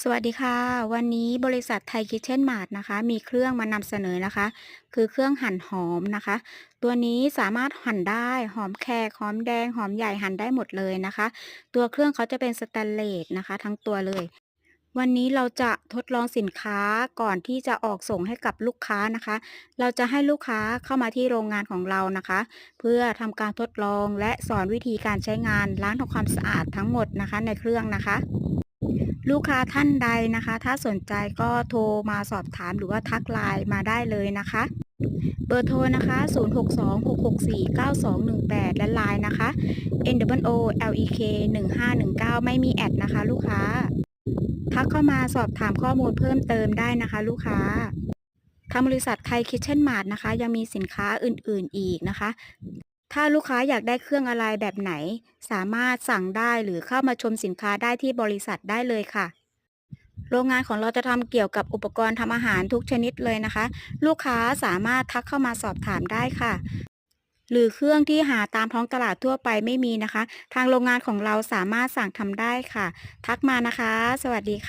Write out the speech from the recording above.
สวัสดีค่ะ วันนี้บริษัทไทยคิทเช่นมาร์ทนะคะ มีเครื่องมานำเสนอนะคะ คือเครื่องหั่นหอมนะคะ ตัวนี้สามารถหั่นได้หอมแขกหอมแดงหอมใหญ่หั่นได้หมดเลยนะคะ ตัวเครื่องเขาจะเป็นสแตนเลสนะคะ ทั้งตัวเลย วันนี้เราจะทดลองสินค้าก่อนที่จะออกส่งให้กับลูกค้านะคะ เราจะให้ลูกค้าเข้ามาที่โรงงานของเรานะคะ เพื่อทำการทดลองและสอนวิธีการใช้งานล้างทำความสะอาดทั้งหมดนะคะ ในเครื่องนะคะ ลูกค้าท่านใดนะคะ ถ้าสนใจก็โทรมาสอบถามหรือว่าทักไลน์มาได้เลยนะคะ เบอร์โทรนะคะ 0626649218 และไลน์นะคะ n w o l e k 1519ไม่มีแอดนะคะ ลูกค้า ทักเข้ามาสอบถามข้อมูลเพิ่มเติมได้นะคะ ลูกค้าทางบริษัทไทยคิทเช่นมาร์ทนะคะ ยังมีสินค้าอื่นๆอีกนะคะ ถ้าลูกค้าอยากได้เครื่องอะไรแบบไหน สามารถสั่งได้หรือเข้ามาชมสินค้าได้ที่บริษัทได้เลยค่ะ โรงงานของเราจะทำเกี่ยวกับอุปกรณ์ทำอาหารทุกชนิดเลยนะคะ ลูกค้าสามารถทักเข้ามาสอบถามได้ค่ะหรือเครื่องที่หาตามท้องตลาดทั่วไปไม่มีนะคะ ทางโรงงานของเราสามารถสั่งทำได้ค่ะ ทักมานะคะ สวัสดีค่ะ